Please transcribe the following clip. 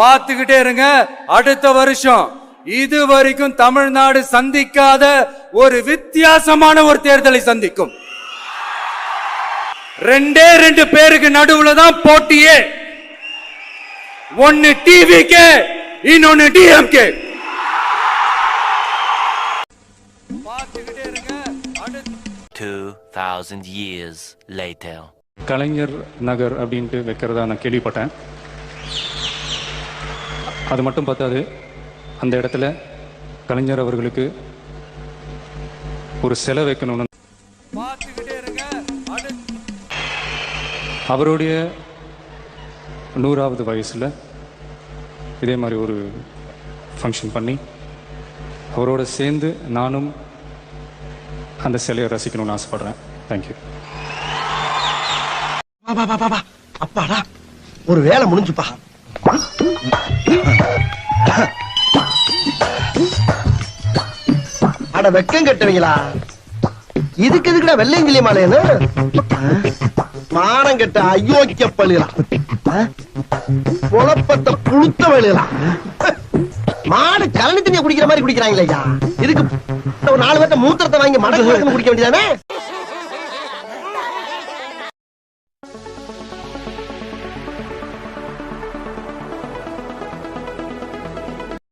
பார்த்துக்கிட்டே இருங்க. அடுத்த வருஷம். இது வரைக்கும் தமிழ்நாடு சந்திக்காத ஒரு வித்தியாசமான ஒரு தேர்தலை சந்திக்கும். ரெண்டே ரெண்டு பேருக்கு நடுவுல தான் போட்டியே. ஒன்னு டிவிக்கு இன்னொன்னு டிஎம்கே. பார்த்துக்கிட்டே இருங்க. அடுத்த 2,000 years later. கலைஞர் நகர் அப்படின்ட்டு வைக்கிறதா நான் கேள்விப்பட்டேன். அது மட்டும் பார்த்தாது அந்த இடத்துல கலைஞர் அவர்களுக்கு ஒரு சிலை வைக்கணும்னு. அவருடைய நூறாவது வயசில் இதே மாதிரி ஒரு ஃபங்க்ஷன் பண்ணி அவரோட சேர்ந்து நானும் அந்த சிலையை ரசிக்கணும்னு ஆசைப்படுறேன். தேங்க்யூ வா வா வா வா வா. அப்பாடா ஒரு வேலை முடிஞ்சுப்பா. அட வெக்கம் கட்டுவீங்களா? இதுக்கு எதுக்குடா வெள்ளையங்கிலி மாலையன்னு மானம் கட்ட அயோக்கிய பள்ளிகளா? குழப்பத்தை புழுத்த வழிகளா மாடு கலனி தண்ணியை குடிக்கிற மாதிரி குடிக்கிறாங்களே ஐயா இதுக்கு ஒரு நாலு பேர்த்த மூத்திரத்தை வாங்கி மடக்கு குடிக்க வேண்டியதானே